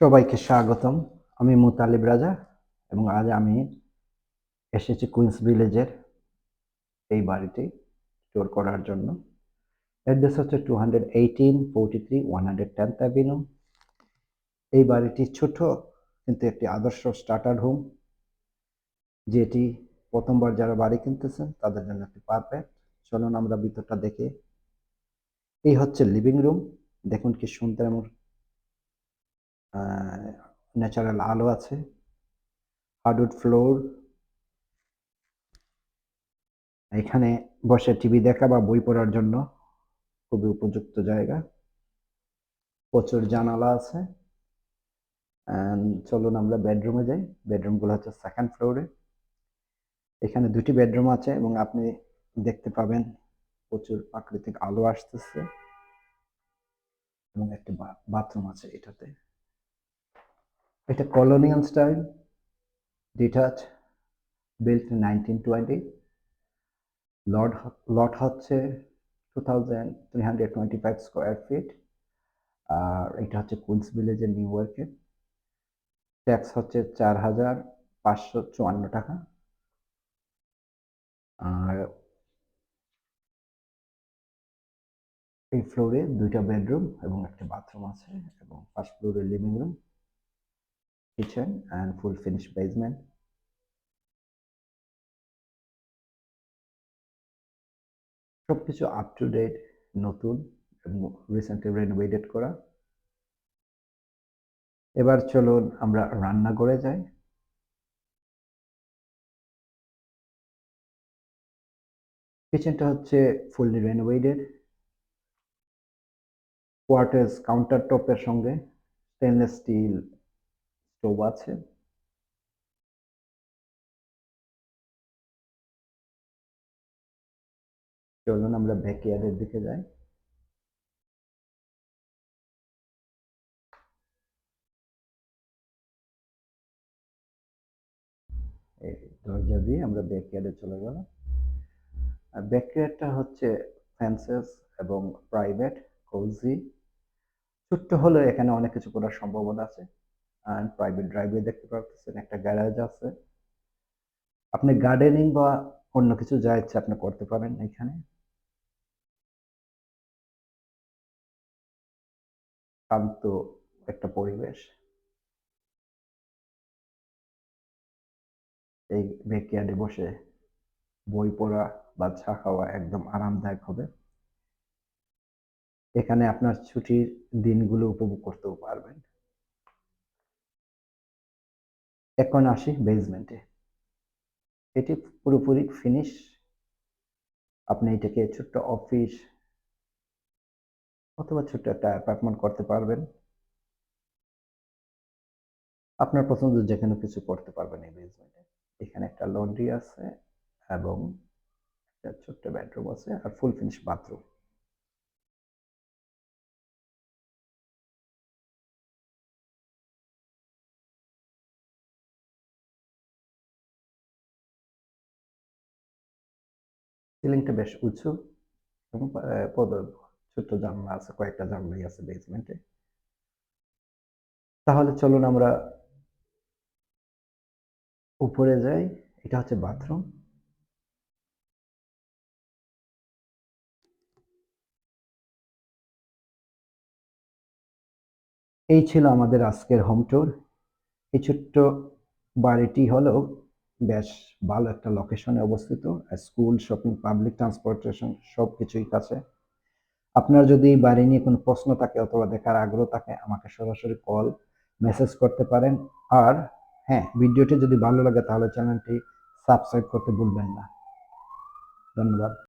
সবাইকে স্বাগতম। আমি মুতালিব রাজা এবং আজ আমি এসেছি কুইন্স ভিলেজের এই বাড়িটি স্টোর করার জন্য। অ্যাড্রেস হচ্ছে two hundred eighteen forty three one hundred tenth avenue এই বাড়িটি ছোট কিন্তু একটি আদর্শ স্টার্টার হোম যেটি প্রথমবার যারা বাড়ি কিনতেছেন, তাদের জন্য একটি পারফেক্ট চলুন আমরা ভিতরটা দেখে। এই হচ্ছে লিভিং রুম দেখুন কি সুন্দর এবং ন্যাচারাল আলো আছে হার্ডউড ফ্লোর এখানে বসে টিভি দেখা বা বই পড়ার জন্য খুবই উপযুক্ত জায়গা। প্রচুর জানালা আছে। চলুন আমরা বেডরুমে যাই। বেডরুমগুলো হচ্ছে সেকেন্ড ফ্লোরে এখানে দুটি বেডরুম আছে এবং আপনি দেখতে পাবেন প্রচুর প্রাকৃতিক আলো আসতেছে। এবং একটি বাথরুম আছে এটাতে। এটা colonial style detach built nineteen twenty lot lot হচ্ছে two thousand three hundred twenty five square feet আর এটা হচ্ছে কুইন্স ভিলেজের নিউ ইয়র্কে ট্যাক্স হচ্ছে চার হাজার পাঁচশো চুয়ান্ন টাকা। আর এই ফ্লোরে দুইটা বেডরুম এবং একটা বাথরুম আছে এবং ফার্স্ট ফ্লোরে living room kitchen and full finish basement সবকিছু আপ টু ডেট নতুন এবং রিসেন্টলি রেনোভেটেড করা। এবার চলুন আমরা রান্না করে যাই। কিচেনটা হচ্ছে ফুললি রেনোভেটেড কোয়ার্টার্স কাউন্টার টপের সঙ্গে স্টেনলেস স্টিল আছে? চলুন আমরা ব্যাকইয়ার্ডের দিকে যাই। দরজা দিয়ে আমরা ব্যাকইয়ার্ডে চলে গেলাম। আর ব্যাকইয়ার্ডটা হচ্ছে ফ্যান্সেস এবং প্রাইভেট কোজি ছোট্ট হলেও এখানে অনেক কিছু করার সম্ভাবনা আছে। প্রাইভেট ড্রাইভওয়ে দেখতে পাচ্ছেন একটা গ্যারেজ আছে। আপনি গার্ডেনিং বা অন্য কিছু যা ইচ্ছে আপনি করতে পারেন এখানে। শান্ত একটা পরিবেশ। এই ব্যাকইয়ার্ডে বসে বই পড়া বা চা খাওয়া একদম আরামদায়ক হবে। এখানে আপনার ছুটির দিনগুলো উপভোগ করতেও পারবেন। এখন আসি বেসমেন্টে এটি পুরোপুরি ফিনিশ আপনি এটাকে ছোট্ট অফিস অথবা ছোট্ট একটা অ্যাপার্টমেন্ট করতে পারবেন। আপনার পছন্দ যে কোনো কিছু করতে পারবেন এই বেসমেন্টে এখানে একটা লন্ড্রি আছে এবং একটা ছোট্ট বেডরুম আছে আর ফুল ফিনিশ বাথরুম সিলিংটা বেশ উঁচু এবং ছোট্ট জানলা আছে, কয়েকটা জানলাই আছে বেসমেন্টে তাহলে চলুন আমরা উপরে যাই। এটা হচ্ছে বাথরুম এই ছিল আমাদের আজকের হোম ট্যুর এই ছোট্ট বাড়িটি হলো বেশ ভালো একটা লোকেশনে অবস্থিত স্কুল শপিং পাবলিক ট্রান্সপোর্টেশন সব কিছুই কাছে। আপনার যদি বাড়ি নিয়ে কোনো প্রশ্ন থাকে অথবা দেখার আগ্রহ থাকে, আমাকে সরাসরি কল মেসেজ করতে পারেন। আর হ্যাঁ ভিডিওটি যদি ভালো লাগে তাহলে চ্যানেলটি সাবস্ক্রাইব করতে ভুলবেন না। ধন্যবাদ।